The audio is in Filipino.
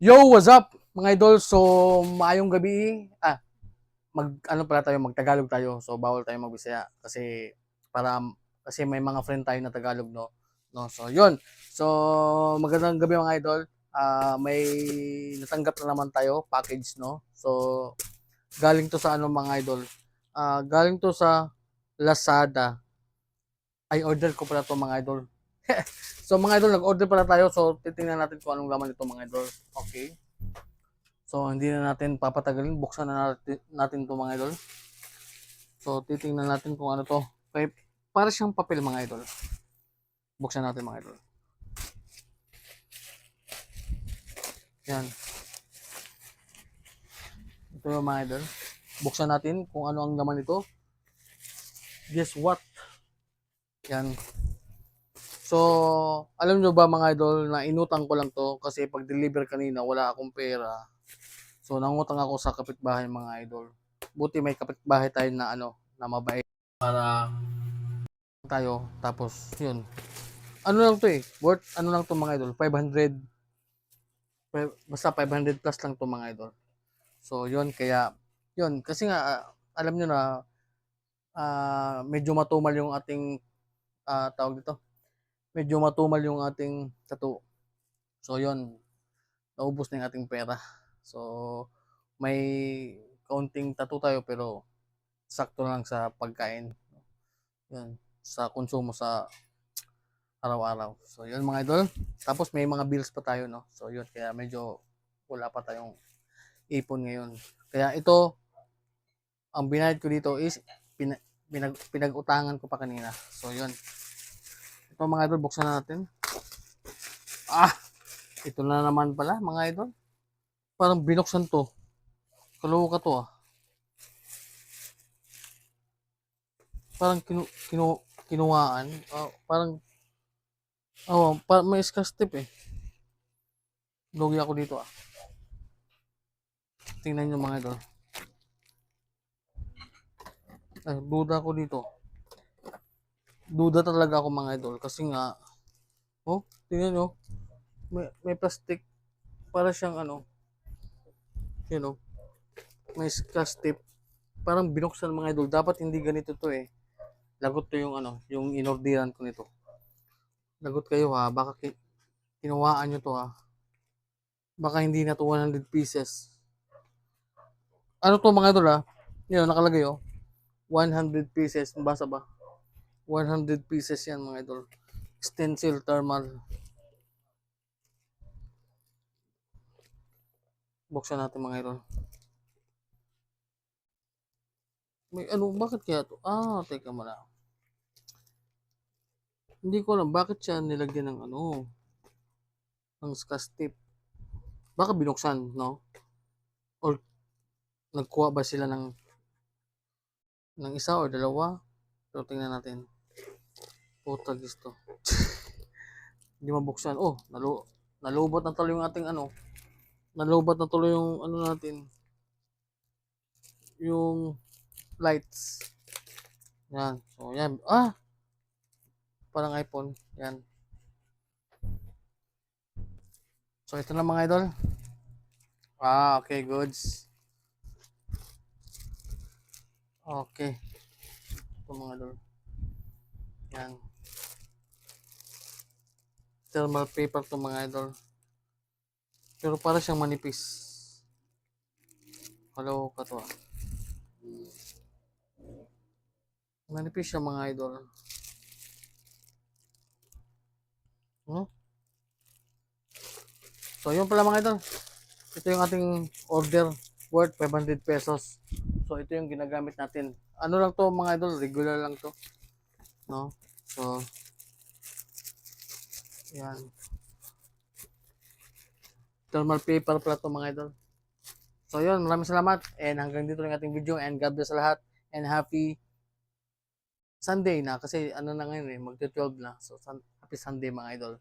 Yo, what's up mga idol? So, maayong gabi. Ah, mag ano pala tayo, magtagalog tayo. So, bawal tayo magbisaya kasi para kasi may mga friend tayo na Tagalog, no. No, so 'yun. So, magandang gabi mga idol. Ah, may natanggap na naman tayo package, no. So, galing to sa ano mga idol? Ah, galing to sa Lazada. Ay, order ko pala to mga idol. so mga idol, nag-order pala tayo. So titingnan natin kung anong laman nito mga idol. Okay. So hindi na natin papatagalin. Buksan na natin, natin to mga idol. So titingnan natin kung ano to. Okay. Para siyang papel mga idol. Buksan natin mga idol. Yan. Ito yung mga idol. Buksan natin kung ano ang laman nito. Guess what? Yan. So, alam nyo ba mga idol na inutang ko lang to kasi pag deliver kanina wala akong pera. So, nangutang ako sa kapitbahay mga idol. Buti may kapitbahay tayo na ano, na mabait para tayo. Tapos, yun. Ano lang to eh, worth ano lang to mga idol, 500 pe- basta 500 plus lang to mga idol. So, yun kaya yun kasi nga ah, alam nyo na ah, medyo matumal yung ating ah, tawag dito medyo matumal yung ating tattoo. So, yun. Naubos na yung ating pera. So, may kaunting tattoo tayo pero sakto lang sa pagkain. Yun. Sa konsumo sa araw-araw. So, yun mga idol. Tapos may mga bills pa tayo, no? So, yun. Kaya medyo wala pa tayong ipon ngayon. Kaya ito, ang binayad ko dito is pina, pinag, pinag-utangan ko pa kanina. So, yun. Ito mga idol, buksan na natin. Ah! Ito na naman pala mga idol. Parang binuksan to. Kaloka to ah. Parang kinu, kinu, kinuhaan. Ah, parang Oh, pa, may scotch tip eh. Lugi ako dito ah. Tingnan nyo mga idol. Ay, duda ako dito duda talaga ako mga idol. Kasi nga oh tingnan nyo. May, may plastic para siyang ano you know may scotch tape. Parang binuksan mga idol. Dapat hindi ganito to eh. Lagot to yung ano yung inordiran ko nito. Lagot kayo ha. Baka ki, kinuhaan nyo to ha. Baka hindi na to 100 pieces. Ano to mga idol ha? Yun nakalagay oh. 100 pieces. Basa ba 100 pieces yan mga idol. Stencil thermal. Buksan natin mga idol. May ano, bakit kaya to? Ah, teka muna. Hindi ko alam bakit siya nilagyan ng ano, ng scotch tape. Baka binuksan, no? Or nagkuha ba sila ng ng isa or dalawa? So, tingnan natin. Puta gusto. Hindi mabuksan. Oh, nalu nalubot na tuloy yung ating ano. Nalubot na tuloy yung ano natin. Yung lights. Yan. So, yan. Ah! Parang iPhone. Yan. So, ito na mga idol. Ah, okay, goods. Okay. Ito mga idol. Yan. Thermal paper to mga idol. Pero para siyang manipis. Hello, kato ah. Manipis siya mga idol. No? So, yun pala mga idol. Ito yung ating order worth 500 pesos. So, ito yung ginagamit natin. Ano lang to mga idol? Regular lang to. No? So, yan. Thermal paper pala to mga idol. So, yun. Maraming salamat. And hanggang dito lang ating video. And God bless sa lahat. And happy Sunday na. Kasi ano na ngayon eh. Magti-12 na. So, happy Sunday mga idol.